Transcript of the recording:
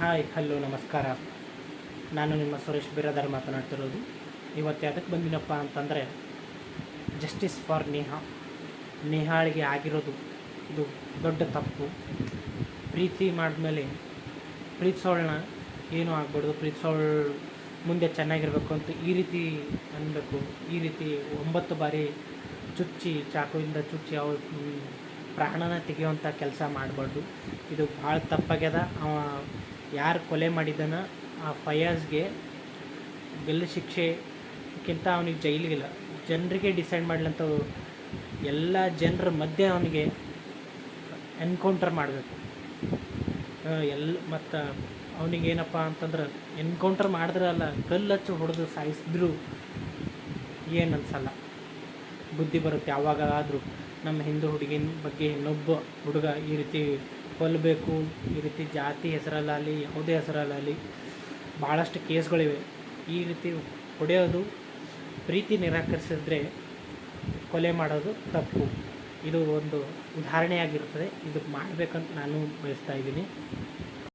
Hi, hello, ನಮಸ್ಕಾರ. ನಾನು ನಿಮ್ಮ ಸುರೇಶ್ ಬಿರಾದಾರ್ ಮಾತನಾಡ್ತಿರೋದು. ಇವತ್ತು ಅದಕ್ಕೆ ಬಂದಿನಪ್ಪ ಅಂತಂದರೆ ಜಸ್ಟಿಸ್ ಫಾರ್ ನೇಹಾ ನೇಹಾಳಿಗೆ ಆಗಿರೋದು ಇದು ದೊಡ್ಡ ತಪ್ಪು. ಪ್ರೀತಿ ಮಾಡಿದ್ಮೇಲೆ ಪ್ರೀತಿಸೋಳನ್ನ ಏನೂ ಆಗ್ಬಾರ್ದು. ಪ್ರೀತ್ಸೋಳ್ ಮುಂದೆ ಚೆನ್ನಾಗಿರಬೇಕು ಅಂತ ಈ ರೀತಿ ಅನ್ನಬೇಕು ಈ ರೀತಿ ಒಂಬತ್ತು ಬಾರಿ ಚುಚ್ಚಿ, ಚಾಕುವಿಂದ ಚುಚ್ಚಿ ಅವ್ರ ಪ್ರಾಣನ ತೆಗೆಯುವಂಥ ಕೆಲಸ ಮಾಡಬಾರ್ದು. ಇದು ಭಾಳ ತಪ್ಪಾಗ್ಯದ. ಅವ ಯಾರು ಕೊಲೆ ಮಾಡಿದ್ದಾನ ಆ ಫಯಾಜ್ಗೆ ಗಲ್ಲು ಶಿಕ್ಷೆಕ್ಕಿಂತ ಅವನಿಗೆ ಜೈಲಿಗಿಲ್ಲ. ಜನರಿಗೆ ಡಿಸೈಡ್ ಮಾಡ್ಲಂಥವು ಎಲ್ಲ ಜನರ ಮಧ್ಯೆ ಅವನಿಗೆ ಎನ್ಕೌಂಟರ್ ಮಾಡಬೇಕು. ಎಲ್ಲ ಮತ್ತು ಅವನಿಗೇನಪ್ಪ ಅಂತಂದ್ರೆ ಎನ್ಕೌಂಟರ್ ಮಾಡಿದ್ರಲ್ಲ ಕಲ್ಲು ಹಚ್ಚಿ ಹೊಡೆದು ಸಾಯಿಸಿದ್ರು ಏನು ಅನ್ಸಲ್ಲ. ಬುದ್ಧಿ ಬರುತ್ತೆ. ಯಾವಾಗಾದರೂ ನಮ್ಮ ಹಿಂದೂ ಹುಡುಗಿನ ಬಗ್ಗೆ ಇನ್ನೊಬ್ಬ ಹುಡುಗ ಈ ರೀತಿ ಕೊಲ್ಲಬೇಕು ಈ ರೀತಿ ಜಾತಿ ಹೆಸರಲ್ಲಾಗಲಿ, ಯಾವುದೇ ಹೆಸರಲ್ಲಾಗಲಿ ಭಾಳಷ್ಟು ಕೇಸ್ಗಳಿವೆ. ಈ ರೀತಿ ಹೊಡೆಯೋದು, ಪ್ರೀತಿ ನಿರಾಕರಿಸಿದ್ರೆ ಕೊಲೆ ಮಾಡೋದು ತಪ್ಪು. ಇದು ಒಂದು ಉದಾಹರಣೆಯಾಗಿರ್ತದೆ ಇದಕ್ಕೆ ಮಾಡಬೇಕಂತ ನಾನು ಬಯಸ್ತಾ ಇದ್ದೀನಿ.